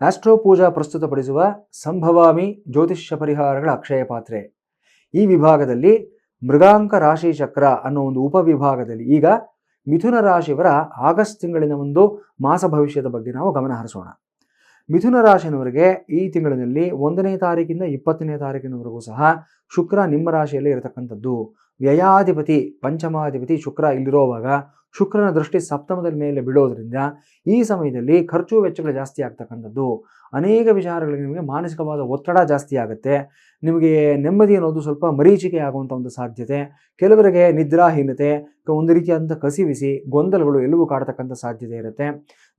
Astro ಪೂಜಾ ಪ್ರಸ್ತುತಪಡಿಸುವ ಸಂಭವಾಮಿ ಜ್ಯೋತಿಷ್ಯ ಪರಿಹಾರಗಳ ಅಕ್ಷಯ ಪಾತ್ರೆ. ಈ ವಿಭಾಗದಲ್ಲಿ ಮೃಗಾಂಕ ರಾಶಿ ಚಕ್ರ ಅನ್ನೋ ಒಂದು ಉಪವಿಭಾಗದಲ್ಲಿ ಈಗ ಮಿಥುನ ರಾಶಿಯವರ ಆಗಸ್ಟ್ ತಿಂಗಳಿನ ಒಂದು ಮಾಸ ಭವಿಷ್ಯದ ಬಗ್ಗೆ ನಾವು ಗಮನ ಹರಿಸೋಣ. ಮಿಥುನ ರಾಶಿಯವರಿಗೆ ಈ ತಿಂಗಳಿನಲ್ಲಿ ಒಂದನೇ ತಾರೀಕಿಂದ ಇಪ್ಪತ್ತನೇ ತಾರೀಕಿನವರೆಗೂ ಸಹ ಶುಕ್ರ ನಿಮ್ಮ ರಾಶಿಯಲ್ಲಿ ಇರತಕ್ಕಂಥದ್ದು. ವ್ಯಯಾಧಿಪತಿ ಪಂಚಮಾಧಿಪತಿ ಶುಕ್ರ ಇಲ್ಲಿರೋವಾಗ ಶುಕ್ರನ ದೃಷ್ಟಿ ಸಪ್ತಮದ ಮೇಲೆ ಬೀಳೋದ್ರಿಂದ ಈ ಸಮಯದಲ್ಲಿ ಖರ್ಚು ವೆಚ್ಚಗಳು ಜಾಸ್ತಿ ಆಗ್ತಕ್ಕಂಥದ್ದು. ಅನೇಕ ವಿಚಾರಗಳಿಗೆ ನಿಮಗೆ ಮಾನಸಿಕವಾದ ಒತ್ತಡ ಜಾಸ್ತಿ ಆಗುತ್ತೆ. ನಿಮಗೆ ನೆಮ್ಮದಿ ಅನ್ನೋದು ಸ್ವಲ್ಪ ಮರೀಚಿಕೆ ಆಗುವಂಥ ಒಂದು ಸಾಧ್ಯತೆ. ಕೆಲವರಿಗೆ ನಿದ್ರಾಹೀನತೆ ಒಂದು ರೀತಿಯಾದಂಥ ಕಸಿವಿಸಿ, ಗೊಂದಲಗಳು ಎಲ್ಲವೂ ಕಾಡ್ತಕ್ಕಂಥ ಸಾಧ್ಯತೆ ಇರುತ್ತೆ.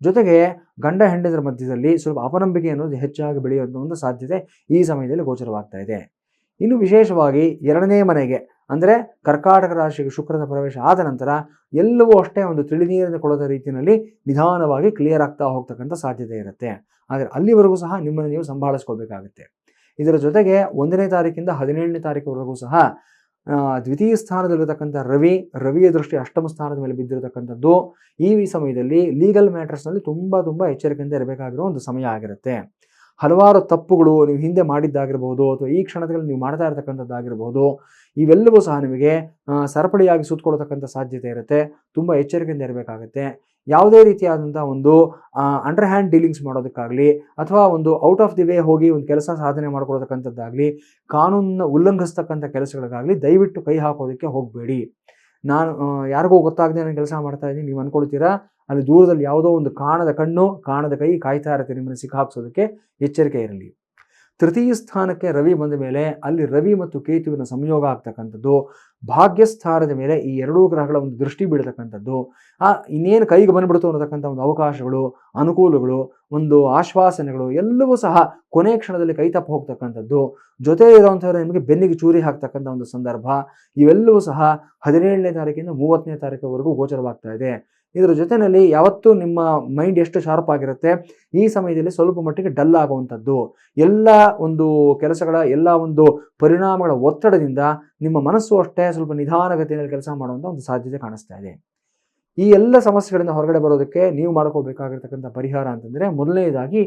ಜೊತೆಗೆ ಗಂಡ ಹೆಂಡದರ ಮಧ್ಯದಲ್ಲಿ ಸ್ವಲ್ಪ ಅಪನಂಬಿಕೆ ಅನ್ನೋದು ಹೆಚ್ಚಾಗಿ ಬೆಳೆಯುವಂಥ ಒಂದು ಸಾಧ್ಯತೆ ಈ ಸಮಯದಲ್ಲಿ ಗೋಚರವಾಗ್ತಾ ಇದೆ. ಇನ್ನು ವಿಶೇಷವಾಗಿ ಎರಡನೇ ಮನೆಗೆ, ಅಂದರೆ ಕರ್ಕಾಟಕ ರಾಶಿಗೆ ಶುಕ್ರದ ಪ್ರವೇಶ ಆದ ನಂತರ ಎಲ್ಲವೂ ಅಷ್ಟೇ ಒಂದು ತಿಳಿನೀರಿನ ಕೊಡದ ರೀತಿಯಲ್ಲಿ ನಿಧಾನವಾಗಿ ಕ್ಲಿಯರ್ ಆಗ್ತಾ ಹೋಗ್ತಕ್ಕಂಥ ಸಾಧ್ಯತೆ ಇರುತ್ತೆ. ಆದರೆ ಅಲ್ಲಿವರೆಗೂ ಸಹ ನಿಮ್ಮನ್ನು ನೀವು ಸಂಭಾಳಿಸ್ಕೋಬೇಕಾಗುತ್ತೆ ಇದರ ಜೊತೆಗೆ ಒಂದನೇ ತಾರೀಕಿಂದ ಹದಿನೇಳನೇ ತಾರೀಕುವರೆಗೂ ಸಹ ದ್ವಿತೀಯ ಸ್ಥಾನದಲ್ಲಿರತಕ್ಕಂಥ ರವಿ, ರವಿಯ ದೃಷ್ಟಿ ಅಷ್ಟಮ ಸ್ಥಾನದ ಮೇಲೆ ಬಿದ್ದಿರತಕ್ಕಂಥದ್ದು, ಈ ಸಮಯದಲ್ಲಿ ಲೀಗಲ್ ಮ್ಯಾಟರ್ಸ್ನಲ್ಲಿ ತುಂಬ ತುಂಬ ಎಚ್ಚರಿಕೆಯಿಂದ ಇರಬೇಕಾಗಿರೋ ಒಂದು ಸಮಯ ಆಗಿರುತ್ತೆ. ಹಲವಾರು ತಪ್ಪುಗಳು ನೀವು ಹಿಂದೆ ಮಾಡಿದ್ದಾಗಿರ್ಬೋದು ಅಥವಾ ಈ ಕ್ಷಣದಲ್ಲಿ ನೀವು ಮಾಡ್ತಾ ಇರತಕ್ಕಂಥದ್ದಾಗಿರ್ಬೋದು, ಇವೆಲ್ಲವೂ ಸಹ ನಿಮಗೆ ಸರಪಳಿಯಾಗಿ ಸುತ್ತಕೊಳ್ತಕ್ಕಂಥ ಸಾಧ್ಯತೆ ಇರುತ್ತೆ. ತುಂಬ ಎಚ್ಚರಿಕೆಯಿಂದ ಇರಬೇಕಾಗುತ್ತೆ. ಯಾವುದೇ ರೀತಿಯಾದಂಥ ಒಂದು ಅಂಡರ್ ಹ್ಯಾಂಡ್ ಡೀಲಿಂಗ್ಸ್ ಮಾಡೋದಕ್ಕಾಗಲಿ ಅಥವಾ ಒಂದು ಔಟ್ ಆಫ್ ದಿ ವೇ ಹೋಗಿ ಒಂದು ಕೆಲಸ ಸಾಧನೆ ಮಾಡ್ಕೊಳ್ತಕ್ಕಂಥದ್ದಾಗಲಿ, ಕಾನೂನನ್ನ ಉಲ್ಲಂಘಿಸ್ತಕ್ಕಂಥ ಕೆಲಸಗಳಿಗಾಗಲಿ ದಯವಿಟ್ಟು ಕೈ ಹಾಕೋದಕ್ಕೆ ಹೋಗಬೇಡಿ. ನಾನು ಯಾರಿಗೂ ಗೊತ್ತಾಗದೆ ನಾನು ಕೆಲಸ ಮಾಡ್ತಾ ಇದ್ದೀನಿ, ನೀವು ಅನ್ಕೊಳ್ತೀರಾ ಅಲ್ಲಿ ದೂರದಲ್ಲಿ ಯಾವುದೋ ಒಂದು ಕಾಣದ ಕಣ್ಣು, ಕಾಣದ ಕೈ ಕಾಯ್ತಾ ಇರುತ್ತೆ ನಿಮ್ಮನ್ನು ಸಿಕ್ಕಾಕ್ಸೋದಕ್ಕೆ ಎಚ್ಚರಿಕೆ ಇರಲಿ. ತೃತೀಯ ಸ್ಥಾನಕ್ಕೆ ರವಿ ಬಂದ ಮೇಲೆ ಅಲ್ಲಿ ರವಿ ಮತ್ತು ಕೇತುವಿನ ಸಂಯೋಗ ಆಗ್ತಕ್ಕಂಥದ್ದು, ಭಾಗ್ಯಸ್ಥಾನದ ಮೇಲೆ ಈ ಎರಡೂ ಗ್ರಹಗಳ ಒಂದು ದೃಷ್ಟಿ ಬೀಳ್ತಕ್ಕಂಥದ್ದು, ಆ ಇನ್ನೇನು ಕೈಗೆ ಬಂದ್ಬಿಡ್ತು ಅನ್ನತಕ್ಕಂಥ ಒಂದು ಅವಕಾಶಗಳು, ಅನುಕೂಲಗಳು, ಒಂದು ಆಶ್ವಾಸನೆಗಳು ಎಲ್ಲವೂ ಸಹ ಕೊನೆ ಕ್ಷಣದಲ್ಲಿ ಕೈ ತಪ್ಪು ಹೋಗ್ತಕ್ಕಂಥದ್ದು. ಜೊತೆ ಇರುವಂಥವ್ರು ನಿಮಗೆ ಬೆನ್ನಿಗೆ ಚೂರಿ ಹಾಕ್ತಕ್ಕಂಥ ಒಂದು ಸಂದರ್ಭ. ಇವೆಲ್ಲವೂ ಸಹ ಹದಿನೇಳನೇ ತಾರೀಕಿಂದ ಮೂವತ್ತನೇ ತಾರೀಕುವರೆಗೂ ಗೋಚರವಾಗ್ತಾ ಇದೆ. ಇದರ ಜೊತೆಯಲ್ಲಿ ಯಾವತ್ತೂ ನಿಮ್ಮ ಮೈಂಡ್ ಎಷ್ಟು ಶಾರ್ಪ್ ಆಗಿರುತ್ತೆ, ಈ ಸಮಯದಲ್ಲಿ ಸ್ವಲ್ಪ ಮಟ್ಟಿಗೆ ಡಲ್ ಆಗುವಂಥದ್ದು. ಎಲ್ಲ ಒಂದು ಕೆಲಸಗಳ, ಎಲ್ಲ ಒಂದು ಪರಿಣಾಮಗಳ ಒತ್ತಡದಿಂದ ನಿಮ್ಮ ಮನಸ್ಸು ಅಷ್ಟೇ ಸ್ವಲ್ಪ ನಿಧಾನಗತಿಯಲ್ಲಿ ಕೆಲಸ ಮಾಡುವಂಥ ಒಂದು ಸಾಧ್ಯತೆ ಕಾಣಿಸ್ತಾ ಇದೆ. ಈ ಎಲ್ಲ ಸಮಸ್ಯೆಗಳಿಂದ ಹೊರಗಡೆ ಬರೋದಕ್ಕೆ ನೀವು ಮಾಡ್ಕೋಬೇಕಾಗಿರ್ತಕ್ಕಂಥ ಪರಿಹಾರ ಅಂತಂದರೆ ಮೊದಲನೇದಾಗಿ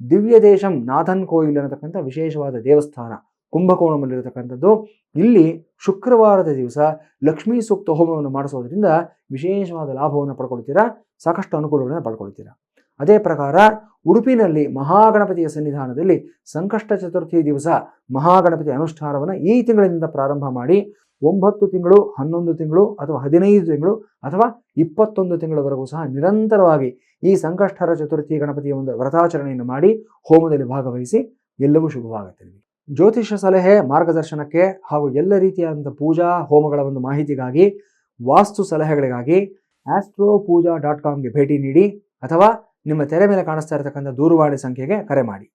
ದಿವ್ಯ ದೇಶಂ ನಾಥನ್ ಕೋಯಿಲ್ ಅನ್ನತಕ್ಕಂಥ ವಿಶೇಷವಾದ ದೇವಸ್ಥಾನ. ಕುಂಭಕೋಣದಲ್ಲಿರತಕ್ಕಂಥದ್ದು. ಇಲ್ಲಿ ಶುಕ್ರವಾರದ ದಿವಸ ಲಕ್ಷ್ಮೀ ಸೂಕ್ತ ಹೋಮವನ್ನು ಮಾಡಿಸೋದ್ರಿಂದ ವಿಶೇಷವಾದ ಲಾಭವನ್ನು ಪಡ್ಕೊಳ್ತೀರಾ? ಸಾಕಷ್ಟು ಅನುಕೂಲಗಳನ್ನು ಪಡ್ಕೊಳ್ತೀರಾ? ಅದೇ ಪ್ರಕಾರ ಉಡುಪಿನಲ್ಲಿ ಮಹಾಗಣಪತಿಯ ಸನ್ನಿಧಾನದಲ್ಲಿ ಸಂಕಷ್ಟ ಚತುರ್ಥಿ ದಿವಸ ಮಹಾಗಣಪತಿ ಅನುಷ್ಠಾನವನ್ನು ಈ ತಿಂಗಳಿನಿಂದ ಪ್ರಾರಂಭ ಮಾಡಿ ಒಂಬತ್ತು ತಿಂಗಳು, ಹನ್ನೊಂದು ತಿಂಗಳು ಅಥವಾ ಹದಿನೈದು ತಿಂಗಳು ಅಥವಾ ಇಪ್ಪತ್ತೊಂದು ತಿಂಗಳವರೆಗೂ ಸಹ ನಿರಂತರವಾಗಿ ಈ ಸಂಕಷ್ಟರ ಚತುರ್ಥಿ ಗಣಪತಿಯ ಒಂದು ವ್ರತಾಚರಣೆಯನ್ನು ಮಾಡಿ ಹೋಮದಲ್ಲಿ ಭಾಗವಹಿಸಿ ಎಲ್ಲವೂ ಶುಭವಾಗುತ್ತೆ ಜ್ಯೋತಿಷ ಸಲಹೆ, ಮಾರ್ಗದರ್ಶನಕ್ಕೆ ಹಾಗೂ ಎಲ್ಲ ರೀತಿಯಾದಂಥ ಪೂಜಾ ಹೋಮಗಳ ಒಂದು ಮಾಹಿತಿಗಾಗಿ, ವಾಸ್ತು ಸಲಹೆಗಳಿಗಾಗಿ ಆಸ್ಟ್ರೋ ಪೂಜಾ ಡಾಟ್ ಕಾಮ್ಗೆ ಭೇಟಿ ನೀಡಿ ಅಥವಾ ನಿಮ್ಮ ತೆರೆ ಮೇಲೆ ಕಾಣಿಸ್ತಾ ಇರತಕ್ಕಂಥ ದೂರವಾಣಿ ಸಂಖ್ಯೆಗೆ ಕರೆ ಮಾಡಿ.